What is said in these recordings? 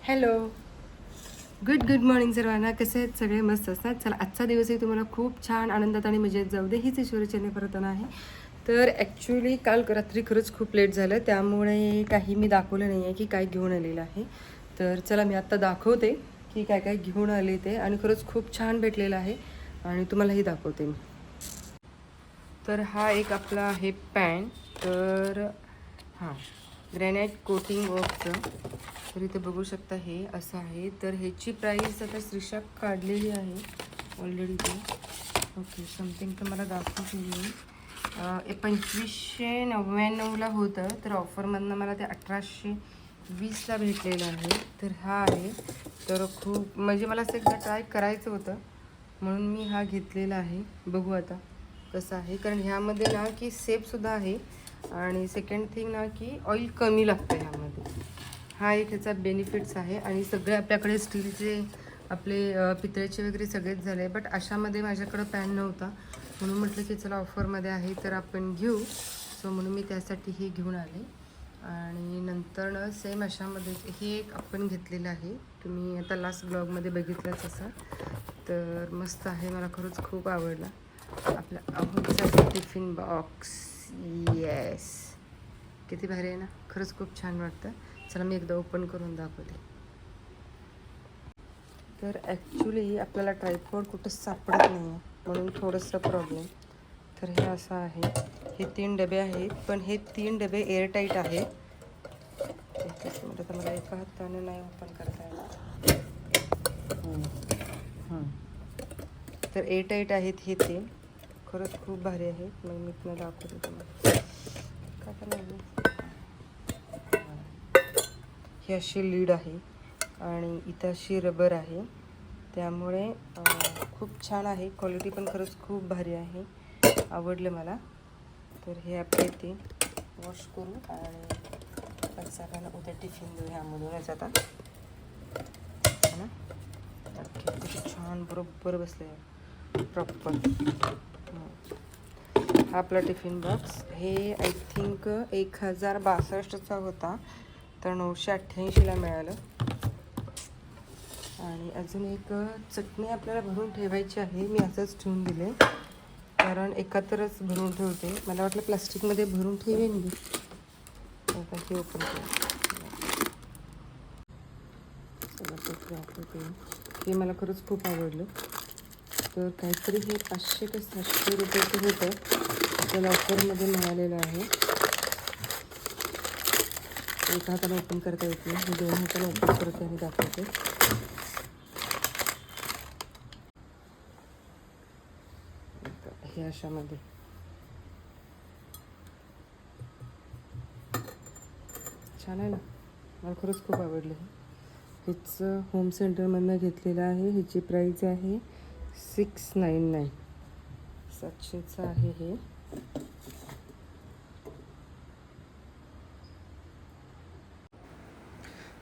Hello good good morning सर्वांना. कसे आहेत? सगळे मस्त असतात. चला आजचा दिवसही तुम्हाला खूप छान आनंदात आणि मजेत जाऊ दे. हीच ईश्वरचरणी परतना आहे. तर ॲक्च्युली काल रात्री खरंच खूप लेट झालं. त्यामुळे काही मी दाखवलं नाही आहे की काय घेऊन आलेलं आहे. तर चला मी आत्ता दाखवते की काय काय घेऊन आले ते. आणि खरंच खूप छान भेटलेलं आहे. आणि तुम्हालाही दाखवते मी. तर हा एक आपला आहे पॅन. तर हां ग्रॅनाईट कोटिंग वर्कचं तर इथे बघू शकता हे असं आहे. तर ह्याची प्राईस आता श्रीषा काढलेली आहे ऑलरेडी ते. ओके समथिंग तर मला दाखवू मी. पंचवीसशे नव्याण्णवला होतं तर ऑफरमधनं मला ते अठराशे वीसला भेटलेलं आहे. तर हा आहे. तर खूप म्हणजे मला असं एकदा ट्राय करायचं होतं म्हणून मी हा घेतलेला आहे. बघू आता कसं आहे. कारण ह्यामध्ये ना की सेफसुद्धा आहे. आणि सेकंड थिंग ना की ऑइल कमी लागतं ह्यामध्ये. हा एक ह्याचा बेनिफिट्स आहे आणि सगळे आपल्याकडे स्टीलचे आपले पितळेचे वगैरे सगळेच झाले बट अशामध्ये माझ्याकडं पॅन नव्हता. म्हणून म्हटलं की चला ऑफरमध्ये आहे तर आपण घेऊ. सो म्हणून मी त्यासाठी हे घेऊन आले. आणि नंतर सेम अशामध्ये हे एक आपण घेतलेलं आहे. तुम्ही आता लास्ट ब्लॉगमध्ये बघितलंच असा तर मस्त आहे. मला खरंच खूप आवडला. आपला आवडचा टिफिन बॉक्स येस किती भारी आहे ना? खरंच खूप छान वाटतं. चला मी एकदा ओपन करून दाखवते. तर ॲक्च्युली आपल्याला ट्रायपॉड कुठं सापडत नाही म्हणून थोडंसं प्रॉब्लेम तर हे असं आहे. हे तीन डबे आहेत पण हे तीन डबे एअरटाईट आहेत. एकच तर मला एका हाताने नाही ओपन करता येणार. तर एअरटाईट आहेत हे तीन. खरंच खूप भारी आहेत. मग मी तुम्हाला दाखवते तुम्हाला. काय करणार ही अशी लीड आहे आणि इथं अशी रबर आहे. त्यामुळे खूप छान आहे. क्वालिटी पण खरंच खूप भारी आहे. आवडलं मला. तर हे आपले ते वॉश करू आणि सगळ्यांना उद्या टिफिन देऊ ह्यामधूनच आता है ना? किती छान बरोबर बसले प्रॉपर हा आपला टिफिन बॉक्स हे आय थिंक एक हजार बासष्टचा होता. तर नऊशे अठ्ठ्याऐंशीला मिळालं. आणि अजून एक चटणी आपल्याला भरून ठेवायची आहे मी असंच ठेवून दिले. कारण एकत्रच भरून ठेवते. मला वाटलं प्लास्टिकमध्ये भरून ठेवेन मी. आता हे ओपन करू. हे मला खरंच खूप आवडलं. तर काहीतरी हे पाचशे ते सातशे रुपयाचं होतं. आपल्याला ऑफरमध्ये मिळालेलं आहे. एका हाताने ओपन करता येत नाही. मी दोन हाताला ओपन करते आणि दाखवते. हे अशामध्ये. छान आहे ना? मला खरंच खूप आवडलं हे. हिचं होम सेंटरमधनं घेतलेलं आहे. ह्याची प्राईज आहे सिक्स नाईन नाईन सातशेचं आहे हे.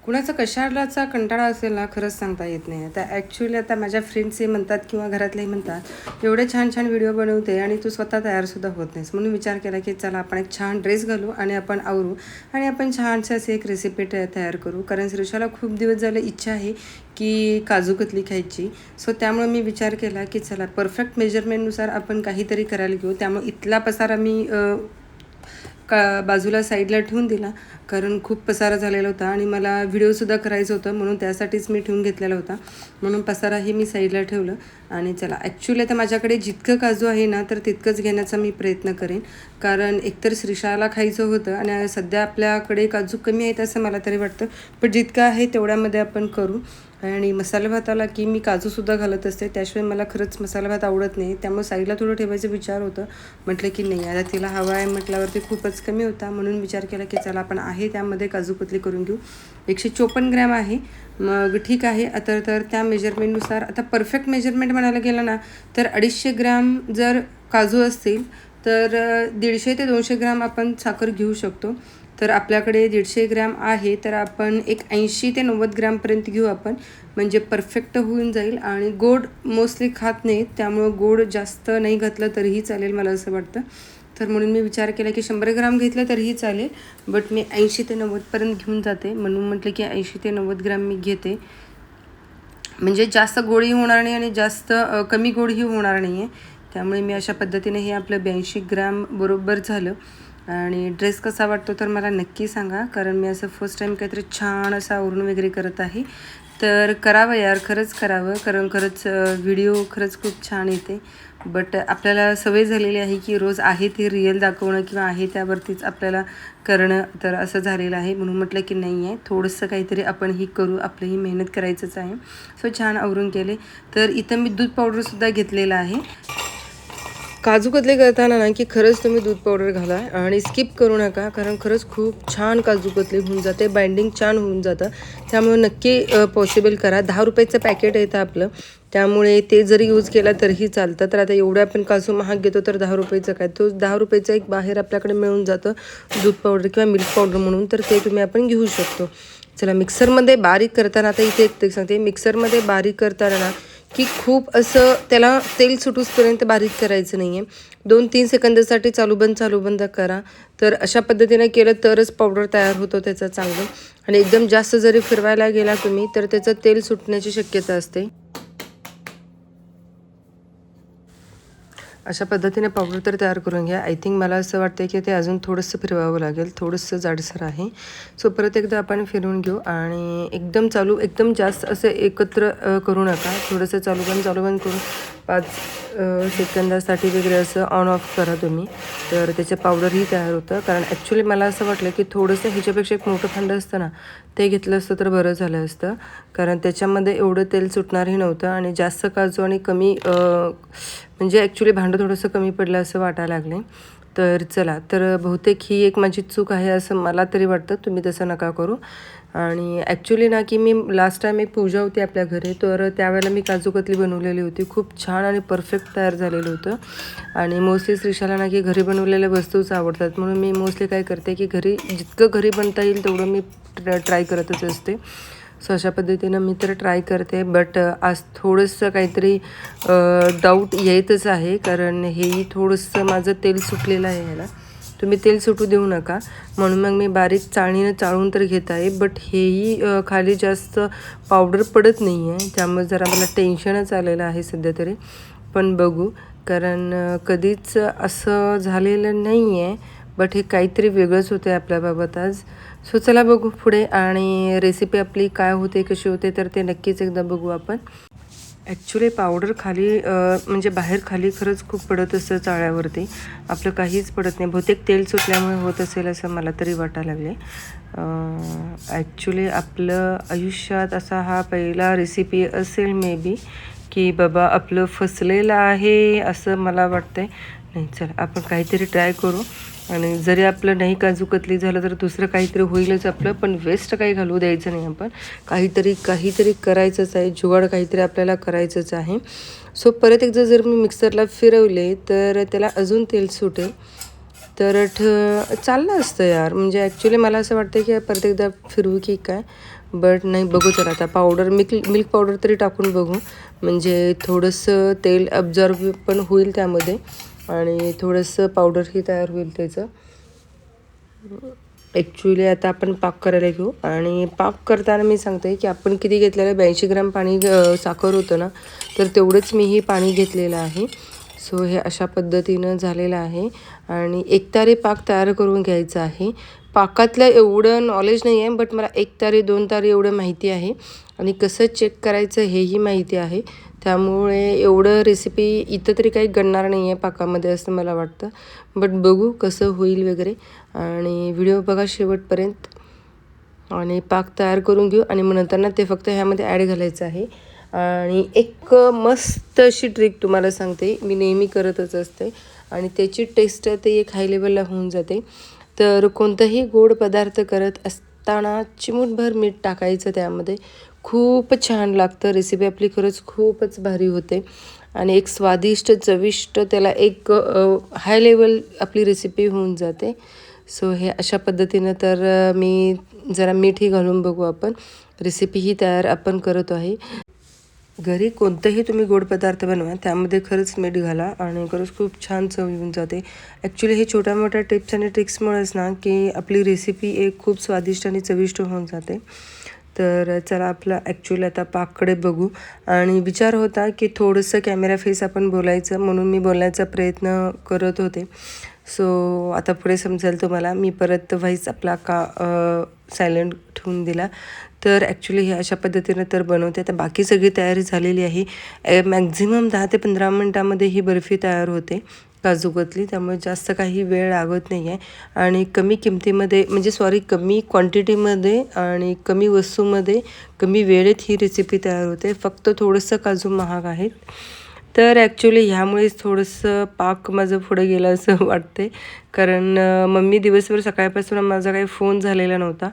कुणाचा कशालाचा कंटाळा असेल ना खरंच सांगता येत नाही. आता ॲक्च्युली आता माझ्या फ्रेंड्सही म्हणतात किंवा घरातलेही म्हणतात एवढे छान छान व्हिडिओ बनवते आणि तू स्वतः तयारसुद्धा होत नाहीस. म्हणून विचार केला की चला आपण एक छान ड्रेस घालू आणि आपण आवरू आणि आपण छानसे असे एक रेसिपी तयार करू. कारण श्रीषाला खूप दिवस झालं इच्छा आहे की काजू कतली खायची. सो त्यामुळे मी विचार केला की चला परफेक्ट मेजरमेंटनुसार आपण काहीतरी करायला घेऊ. त्यामुळे इथला पसारा मी का बाजूला साईडला ठेवून दिला. कारण खूप पसारा झालेला होता आणि मला व्हिडिओसुद्धा करायचं होतं म्हणून त्यासाठीच मी ठेवून घेतलेला होता. म्हणून पसाराही मी साईडला ठेवलं. आणि चला ॲक्च्युली आता माझ्याकडे जितकं काजू आहे ना तर तितकंच घेण्याचा मी प्रयत्न करेन. कारण एकतर श्रीशाला खायचं होतं आणि सध्या आपल्याकडे काजू कमी आहेत असं मला तरी वाटतं. पण जितकं आहे तेवढ्यामध्ये आपण करू. आणि मसाला भाताला की मी काजूसुद्धा घालत असते त्याशिवाय मला खरंच मसाला भात आवडत नाही. त्यामुळे साईडला थोडं ठेवायचं विचार होतं. म्हटलं की नाही आता तिला हवा आहे म्हटल्यावरती खूपच कमी होता. म्हणून विचार केला की चला आपण आहे त्यामध्ये काजू कतली करून घेऊ. एकशे चोपन्न ग्रॅम आहे. मग ठीक आहे. आता तर त्या मेजरमेंटनुसार आता परफेक्ट मेजरमेंट म्हणायला गेलं ना तर अडीचशे ग्रॅम जर काजू असतील तर दीडशे ते दोनशे ग्रॅम आपण साखर घेऊ शकतो. तर आपल्याकडे दीडशे ग्रॅम आहे तर आपण एक ऐंशी ते नव्वद ग्रॅमपर्यंत घेऊ आपण. म्हणजे परफेक्ट होऊन जाईल आणि गोड मोस्टली खात नाहीत त्यामुळं गोड जास्त नाही घातलं तरीही चालेल मला असं वाटतं. तर म्हणून मी विचार केला की शंभर ग्राम घेतलं तरीही चालेल बट मी ऐंशी ते नव्वदपर्यंत घेऊन जाते. म्हणून म्हटलं की ऐंशी ते नव्वद ग्रॅम मी घेते. म्हणजे जास्त गोडही होणार नाही आणि जास्त कमी गोडही होणार नाही आहे त्यामुळे मी अशा पद्धतीने हे आपलं ब्याऐंशी ग्रॅम बरोबर झालं. आणि ड्रेस कसा वाटतो तर मला नक्की सांगा. कारण मी असं फर्स्ट टाईम काहीतरी छान असं आवरून वगैरे करत आहे. तर करावं यार खरंच करावं. कारण खरंच व्हिडिओ खरंच खूप छान येते. बट आपल्याला सवय झालेली आहे की रोज आहे ते रिअल दाखवणं किंवा आहे त्यावरतीच आपल्याला करणं तर असं झालेलं आहे. म्हणून म्हटलं की नाही आहे. थोडंसं काहीतरी आपणही करू. आपलंही मेहनत करायचंच आहे. सो छान आवरून केले. तर इथं मी दूध पावडरसुद्धा घेतलेलं आहे. काजू कतले करताना ना की खरंच तुम्ही दूध पावडर घाला आणि स्किप करू नका कारण खरंच खूप छान काजू कतली होऊन जाते बाइंडिंग छान होऊन जातं. त्यामुळे नक्की पॉसिबल करा. दहा रुपयाचं पॅकेट येतं आपलं. त्यामुळे ते जरी यूज केला तरीही चालतं. तर आता एवढं आपण काजू महाग घेतो तर दहा रुपयाचं काय? तो दहा रुपयाचं एक बाहेर आपल्याकडे मिळून जातं दूध पावडर किंवा मिल्क पावडर म्हणून. तर ते तुम्ही आपण घेऊ शकतो. चला मिक्सरमध्ये बारीक करताना आता इथे एक सांगते. मिक्सरमध्ये बारीक करताना की खूप असं त्याला तेल सुटूसपर्यंत बारीक करायचं नाही आहे दोन तीन सेकंदासाठी चालू बंद चालू बंद करा. तर अशा पद्धतीने केलं तरच पावडर तयार होतो त्याचं चांगलं. आणि एकदम जास्त जरी फिरवायला गेला तुम्ही तर त्याचं तेल सुटण्याची शक्यता असते. अशा पद्धतीने पावडर तर तयार करून घ्या. आय थिंक मला असं वाटतं की ते अजून थोडंसं फिरवावं लागेल. थोडंसं जाडसर आहे. सो परत एकदा आपण फिरवून घेऊ आणि एकदम चालू एकदम जास्त असं एकत्र करू नका. थोडंसं चालू बंद चालू बंद करून पाच सेकंदासाठी वगैरे असं ऑन ऑफ करा तुम्ही. तर त्याचं पावडरही तयार होतं. कारण ॲक्च्युली मला असं वाटलं की थोडंसं ह्याच्यापेक्षा एक मोठं भांडं असतं ना ते घेतलं असतं तर बरं झालं असतं. कारण त्याच्यामध्ये एवढं तेल सुटणारही नव्हतं आणि जास्त काजू आणि कमी म्हणजे ॲक्च्युली भांडं थोडंसं कमी पडलं असं वाटायला लागले. तर चला तर बहुतेक ही एक माझी चूक आहे असं मला तरी वाटतं. तुम्ही तसं नका करू. आणि ॲक्च्युली ना की मी लास्ट टाईम एक पूजा होती आपल्या घरी तर त्यावेळेला मी काजू कतली बनवलेली होती. खूप छान आणि परफेक्ट तयार झालेलं होतं. आणि मोस्टली श्रीशाला ना की घरी बनवलेल्या वस्तूच आवडतात. म्हणून मी मोस्टली काय करते की घरी जितकं घरी बनता येईल तेवढं मी ट्राय करतच असते. सो अशा पद्धतीनं मी तर ट्राय करते. बट आज थोडंसं काहीतरी डाऊट येतच आहे. कारण हेही थोडंसं माझं तेल सुटलेलं आहे ह्याला तुम्ही तेल सुटू देऊ नका. म्हणून मग मी बारीक चाळणीनं चाळून तर घेत आहे बट हेही खाली जास्त पावडर पडत नाही आहे त्यामुळे जरा मला टेन्शनच आलेलं आहे सध्या तरी. पण बघू कारण कधीच असं झालेलं नाही आहे बट हे काहीतरी वेगळंच होतं आहे आपल्याबाबत आज. सो चला बघू पुढे आणि रेसिपी आपली काय होते कशी होते तर ते नक्कीच एकदा बघू आपण. ॲक्च्युली पावडर खाली म्हणजे बाहेर खाली खरंच खूप पडत असतं चाळ्यावरती. आपलं काहीच पडत नाही. बहुतेक तेल सुटल्यामुळे होत असेल असं मला तरी वाटायला लागले ॲक्च्युली आपलं आयुष्यात असा हा पहिला रेसिपी असेल मे बी की बाबा आपलं फसलेलं आहे असं मला वाटतंय. नाही चला आपण काहीतरी ट्राय करू. आणि जरी आपलं नाही काजू कतली झालं तर दुसरं काहीतरी होईलच आपलं पण वेस्ट काही घालू द्यायचं नाही आपण. काहीतरी काहीतरी करायचंच आहे जुगाड काहीतरी आपल्याला करायचंच आहे. सो परत एकदा जर मी मिक्सरला फिरवले तर त्याला अजून तेल सुटेल तर ठ चाललं असतं यार. म्हणजे ॲक्च्युली मला असं वाटतं की परत एकदा फिरवू की काय? बट नाही बघू तर आता. पावडर मिल्क मिल्क पावडर तरी टाकून बघू. म्हणजे थोडंसं तेल अब्झॉर्ब पण होईल त्यामध्ये. आणि थोडंसं पावडरही तयार होईल त्याचं. ॲक्च्युली आता आपण पाक करायला घेऊ. आणि पाक करताना मी सांगते की आपण किती घेतलेलं ब्याऐंशी ग्राम पाणी साखर होतं ना तर तेवढंच मीही पाणी घेतलेलं आहे. सो हे अशा पद्धतीनं झालेलं आहे. आणि एकतारी पाक तयार करून घ्यायचा आहे. पाकातलं एवढं नॉलेज नाही आहे बट मला एक तारी दोन तारी एवढं माहिती आहे. आणि कसं चेक करायचं हेही माहिती आहे. त्यामुळे एवढं रेसिपी इथं तरी काही गणणार नाही आहे पाकामध्ये असं मला वाटतं. बट बघू कसं होईल वगैरे. आणि व्हिडिओ बघा शेवटपर्यंत. आणि पाक तयार करून घेऊ. आणि मग नंतर ना ते फक्त ह्यामध्ये ॲड घालायचं आहे. आणि एक मस्त अशी ट्रिक तुम्हाला सांगते. मी नेहमी करतच असते. आणि त्याची टेस्ट ते एक हाय लेवलला होऊन जाते. तर कोणताही गोड पदार्थ करत असताना चिमूटभर मीठ टाकायचं त्यामध्ये. खूप छान लागतं. रेसिपी आपली खरंच खूपच भारी होते. आणि एक स्वादिष्ट चविष्ट त्याला एक हाय लेवल आपली रेसिपी होऊन जाते. सो हे अशा पद्धतीनं तर मी जरा मीठही घालून बघू आपण. रेसिपी ही तयार आपण करत आहे. घरी कोणतंही तुम्ही गोड पदार्थ बनवा त्यामध्ये खरंच मीठ घाला आणि खरंच खूप छान चव येऊन जाते. ॲक्च्युली हे छोट्या मोठ्या टिप्स आणि ट्रिक्समुळेच ना की आपली रेसिपी एक खूप स्वादिष्ट आणि चविष्ट होऊन जाते. तर चला आपला ॲक्च्युली आता पाककडे बघू. आणि विचार होता की थोडंसं कॅमेरा फेस आपण बोलायचं म्हणून मी बोलण्याचा प्रयत्न करत होते. सो आता पुढे समजेल तुम्हाला. मी परत व्हाईस आपला का सायलेंट ठेवून दिला. तर ॲक्च्युली हे अशा पद्धतीनं तर बनवते. आता बाकी सगळी तयारी झालेली आहे. मॅक्झिमम दहा ते पंधरा मिनटामध्ये ही बर्फी तयार होते काजूकतली त्यामुळे जास्त काही वेळ लागत नाही आहे आणि कमी किमतीमध्ये म्हणजे सॉरी कमी क्वांटिटीमध्ये आणि कमी वस्तूमध्ये कमी वेळेत ही रेसिपी तयार होते. फक्त थोडंसं काजू महाग आहेत. तर ॲक्च्युली ह्यामुळेच थोडंसं पाक माझं पुढं गेलं असं वाटते कारण मम्मी दिवसभर सकाळपासून माझा काही फोन झालेला नव्हता.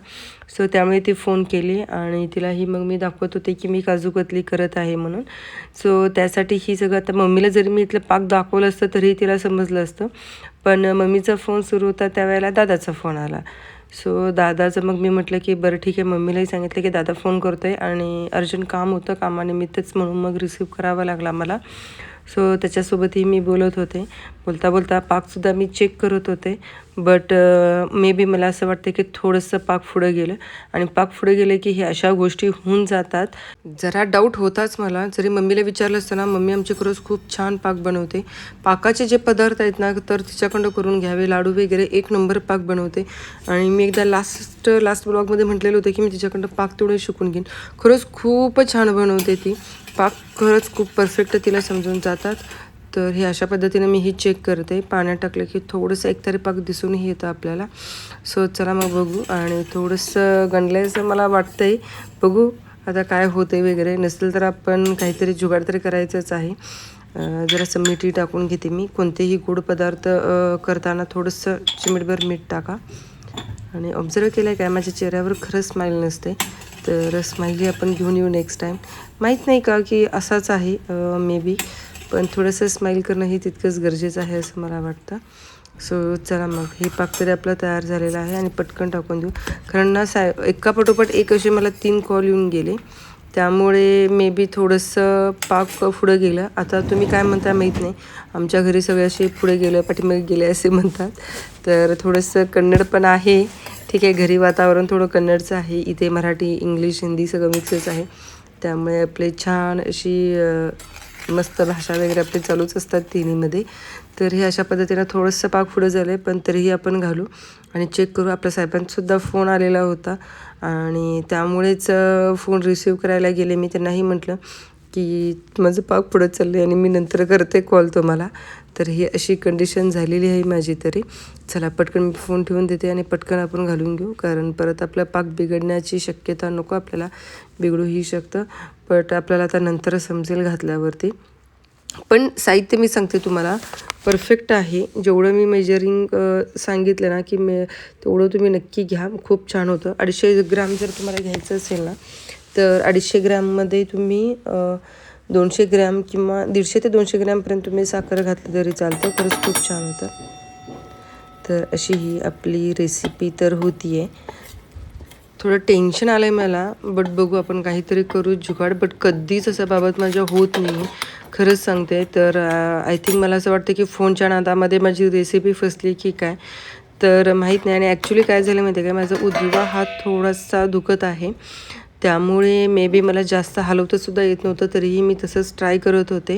सो त्यामुळे ती फोन केली आणि तिलाही मग मी दाखवत होते की मी काजू कतली करत आहे म्हणून. सो त्यासाठी ही सगळं आता मम्मीला जरी मी इथलं पाक दाखवलं असतं तरीही तिला समजलं असतं. पण मम्मीचा फोन सुरू होता त्यावेळेला दादाचा फोन आला. सो दादाचं मग मी म्हटलं की बरं ठीक आहे मम्मीलाही सांगितलं की दादा फोन करतो आहे आणि अर्जंट काम होतं कामानिमित्तच म्हणून मग रिसीव करावा लागला मला. सो त्याच्यासोबतही मी बोलत होते. बोलता बोलता पाकसुद्धा मी चेक करत होते. बट मे बी मला असं वाटतं की थोडंसं पाक पुढं गेलं. आणि पाक पुढे गेलं की हे अशा गोष्टी होऊन जातात. जरा डाऊट होताच मला. जरी मम्मीला विचारलं असतं ना मम्मी आमची खरंच खूप छान पाक बनवते. पाकाचे जे पदार्थ आहेत ना तर तिच्याकडं करून घ्यावे. लाडू वगैरे एक नंबर पाक बनवते. आणि मी एकदा लास्ट लास्ट ब्लॉगमध्ये म्हटलेलं होतं की मी तिच्याकडं पाक तेवढं शिकून घेईन. खरंच खूप छान बनवते ती. पाक खरंच खूप परफेक्ट तिला समजून जातात. तर हे अशा पद्धतीने मी ही चेक करते. पाण्यात टाकलं की थोडंसं एकतरी पाक दिसूनही येतं आपल्याला. सो चला मग बघू. आणि थोडंसं गणल्याचं मला वाटतंय. बघू आता काय होते वगैरे. नसेल तर आपण काहीतरी जुगाड तरी करायचंच आहे. जरासं मिठी टाकून घेते मी. कोणतेही गोड पदार्थ करताना थोडंसं चिमिटभर मीठ टाका. आणि ऑब्झर्व केलं आहे काय? माझ्या चेहऱ्यावर खरंच स्माईल नसते. तर स्माइली आपण घेऊन येऊ नेक्स्ट टाईम माहीत नाही का की असाच आहे मे बी पण थोडंसं स्माईल करणं हे तितकंच गरजेचं आहे असं मला वाटतं. सो चला मग. हे पाक तरी आपलं तयार झालेलं आहे आणि पटकन टाकून देऊ. कारण ना साय एका पटोपट एक असे मला तीन कॉल येऊन गेले. त्यामुळे मे बी थोडंसं पाक पुढं गेलं. आता तुम्ही काय म्हणता माहीत नाही. आमच्या घरी सगळे असे पुढे गेलं पाठीमागे गेले असे म्हणतात. तर थोडंसं कन्नड पण आहे. ठीक आहे घरी वातावरण थोडं कन्नडचं आहे. इथे मराठी इंग्लिश हिंदी सगळं मिक्सच आहे. त्यामुळे आपले छान अशी मस्त भाषा वगैरे आपली चालूच असतात तिन्हीमध्ये. तर हे अशा पद्धतीनं थोडंसं पाक पुढं झालं आहे पण तरीही आपण घालू. आणि चेक करू. आपल्या साहेबांसुद्धा फोन आलेला होता. आणि त्यामुळेच फोन रिसीव करायला गेले. मी त्यांनाही म्हटलं की माझं पाक पुढं चाललं आहे आणि मी नंतर करते कॉल तुम्हाला. तर ही अशी कंडिशन झालेली आहे माझी तरी. चला पटकन मी फोन ठेवून देते आणि पटकन आपण घालून घेऊ. कारण परत आपला पाक बिघडण्याची शक्यता नको आपल्याला बिघडूही शकतं. बट आपल्याला आता नंतर समजेल घातल्यावरती. पण साहित्य मी सांगते तुम्हाला परफेक्ट आहे. जेवढं मी मेजरिंग सांगितलं ना की मे तेवढं तुम्ही नक्की घ्या. खूप छान होतं. अडीचशे ग्राम जर तुम्हाला घ्यायचं असेल ना तर अडीचशे ग्रॅममध्ये तुम्ही दोनशे ग्रॅम किंवा दीडशे ते दोनशे ग्रॅमपर्यंत तुम्ही साखर घातली तरी चालतं. खरंच खूप छान होतं. तर अशी ही आपली रेसिपी तर होती आहे थोडं टेन्शन आलं आहे मला बट बघू आपण काहीतरी करू जुगाड बट कधीच असं बाबत माझ्या होत नाही. खरंच सांगते तर आय थिंक मला असं वाटतं की फोनच्या नादामध्ये माझी रेसिपी फसली की काय? तर माहीत नाही आणि ॲक्च्युली काय झालं माहिती आहे का? माझा उजवा हात थोडासा दुखत आहे. त्यामुळे मे बी मला जास्त हलवतंसुद्धा येत नव्हतं तरीही मी तसंच ट्राय करत होते.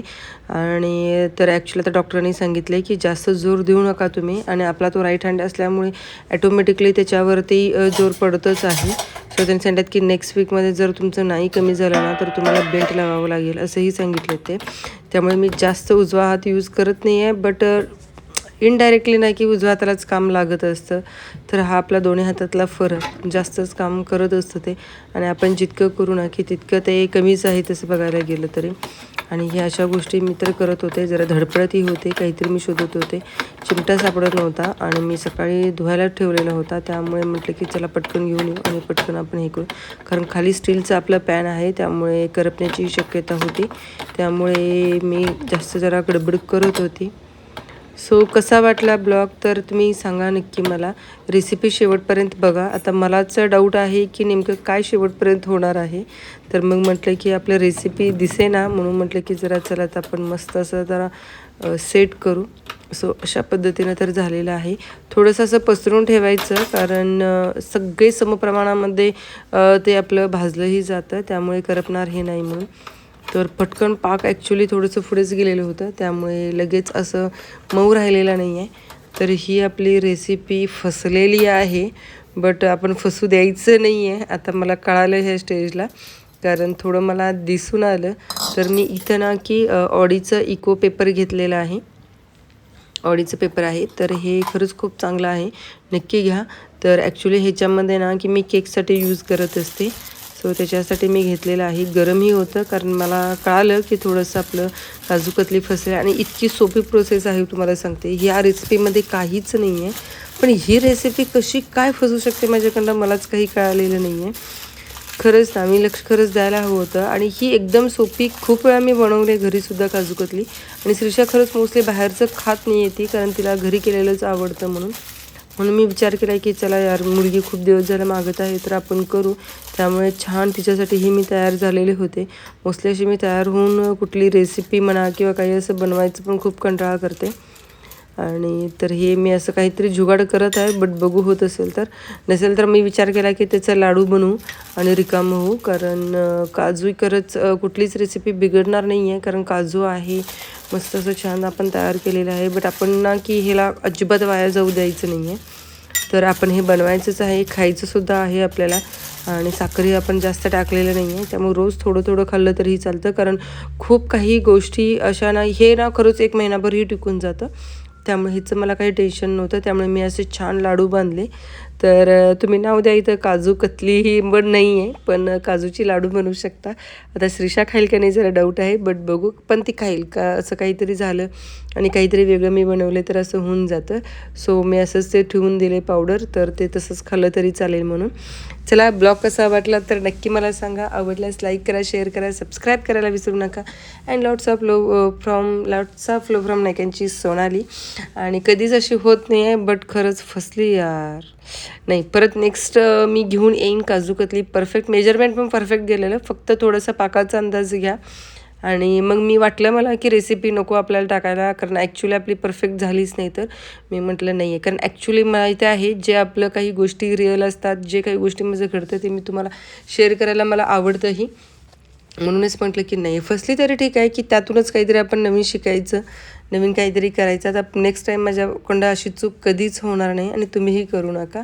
आणि तर ॲक्च्युली आता डॉक्टरांनी सांगितलं की जास्त जोर देऊ नका तुम्ही आणि आपला तो राईट हँड असल्यामुळे ॲटोमॅटिकली त्याच्यावरती जोर पडतच आहे. सो त्यांनी सांगतात की नेक्स्ट वीकमध्ये जर तुमचं नाही कमी झालं ना तर तुम्हाला बेल्ट लावावं लागेल असंही सांगितले ते. त्यामुळे मी जास्त उजवा हात यूज करत नाही आहे बट इनडायरेक्टली नाही की उजव्या हातालाच काम लागत असतं तर हा आपला दोन्ही हातातला फरक जास्तच काम करत असतं ते. आणि आपण जितकं करू ना की तितकं ते कमीच आहे तसं बघायला गेलं तरी. आणि ह्या अशा गोष्टी मी तर करत होते जरा धडपडतही होते काहीतरी मी शोधत होते. चिमटा सापडत नव्हता आणि मी सकाळी धुवायला ठेवलेला होता त्यामुळे म्हटलं की चला पटकन घेऊन येऊ आणि पटकन आपण हे करू. कारण खाली स्टीलचा आपला पॅन आहे त्यामुळे करपण्याची शक्यता होती. त्यामुळे मी जास्त जरा गडबड करत होती. सो कसा वाटला ब्लॉग? तर तुम्ही सांगा नक्की मला. रेसिपी शेवटपर्यंत बघा. आता मलाच डाऊट आहे की नेमकं काय शेवटपर्यंत होणार आहे. तर मग म्हटलं की आपलं रेसिपी दिसे ना म्हणून म्हटलं की जरा चला आता आपण मस्त असं जरा सेट करू. सो अशा पद्धतीनं तर झालेलं आहे. थोडंसं असं पसरून ठेवायचं कारण सगळे समप्रमाणामध्ये ते आपलं भाजलंही जातं. त्यामुळे करपणार हे नाही म्हणून. तर पटकन पाक ॲक्च्युली थोडंसं पुढेच गेलेलं होतं. त्यामुळे लगेच असं मऊ राहिलेलं नाही आहे तर ही आपली रेसिपी फसलेली आहे. बट आपण फसू द्यायचं नाही आहे आता मला कळालं ह्या स्टेजला कारण थोडं मला दिसून आलं. तर मी इथं ना की ऑडीचं इको पेपर घेतलेलं आहे. ऑडीचं पेपर आहे. तर हे खरंच खूप चांगलं आहे. नक्की घ्या. तर ॲक्च्युली ह्याच्यामध्ये ना की मी केकसाठी यूज करत असते. सो त्याच्यासाठी मी घेतलेलं आहे. गरमही होतं कारण मला कळालं की थोडंसं आपलं काजू कतली फसले आणि इतकी सोपी प्रोसेस आहे तुम्हाला सांगते. ह्या रेसिपीमध्ये काहीच नाही आहे पण ही रेसिपी कशी काय फसू शकते माझ्याकडनं मलाच काही कळालेलं नाही आहे खरंच ना मी लक्ष खरंच द्यायला हवं होतं आणि ही एकदम सोपी खूप वेळा मी बनवले घरीसुद्धा काजू कतली आणि श्रीषा खरंच मोस्टली बाहेरचं खात नाही येते कारण तिला घरी केलेलंच आवडतं म्हणून. म्हणून मी विचार केला की चला यार मुलगी खूप दिवस झाला मागत आहे तर आपण करू. त्यामुळे छान तिच्यासाठीही मी तयार झालेले होते. मोस्टली अशी मी तयार होऊन कुठली रेसिपी म्हणा किंवा काही असं बनवायचं पण खूप कंटाळा करते. आणि तर हे मी असं काहीतरी जुगाड करत आहे बट बघू होत असेल तर. नसेल तर मी विचार केला की त्याचा लाडू बनवू आणि रिकाम होऊ कारण काजू करत कुठलीच रेसिपी बिघडणार नाही आहे कारण काजू आहे मस्त असं छान आपण तयार केलेलं आहे बट आपण ना की ह्याला अजिबात वाया जाऊ द्यायचं नाही आहे तर आपण हे बनवायचंच आहे खायचंसुद्धा आहे आपल्याला आणि साखरही आपण जास्त टाकलेलं नाही आहे त्यामुळे रोज थोडं थोडं खाल्लं तरीही चालतं कारण खूप काही गोष्टी अशा ना हे ना खरंच एक महिनाभरही टिकून जातं. त्यामुळे हिचं मला काही टेन्शन नव्हतं. त्यामुळे मी असे छान लाडू बांधले. तर तुम्ही नाव द्या इथं काजू कतली ही पण नाही आहे पण काजूची लाडू बनवू शकता. आता श्रीषा खाईल का नाही जरा डाऊट आहे बट बघू. पण ती खाईल का? असं काहीतरी झालं आणि काहीतरी वेगळं मी बनवले तर असं होऊन जातं. सो मी असंच ते ठेवून दिले पावडर तर ते तसंच खाल्लं तरी चालेल म्हणून. चला ब्लॉग कसा वाटला तर नक्की मला सांगा. आवडल्यास लाईक करा शेअर करा सबस्क्राईब करायला विसरू नका. And lots of love from lots of love from नायकांची Sonali. आणि कधीच अशी होत नाही आहे बट खरंच फसली यार. नाही परत नेक्स्ट मी घेऊन येईन काजू कतली परफेक्ट मेजरमेंट पण परफेक्ट गेलेलं. फक्त थोडासा पाकाचा अंदाज घ्या. आणि मग मी वाटलं मला की रेसिपी नको आपल्याला टाकायला कारण ॲक्च्युली आपली परफेक्ट झालीच नाही तर. मी म्हटलं नाही आहे कारण ॲक्च्युली माहिती आहे जे आपलं काही गोष्टी रिअल असतात जे काही गोष्टी माझं घडतं ते मी तुम्हाला शेअर करायला मला आवडतंही. म्हणूनच म्हटलं की नाही. फसली तरी ठीक आहे की त्यातूनच काहीतरी आपण नवीन शिकायचं नवीन काहीतरी करायचं. आता नेक्स्ट टाईम माझ्याकडं अशी चूक कधीच होणार नाही आणि तुम्हीही करू नका.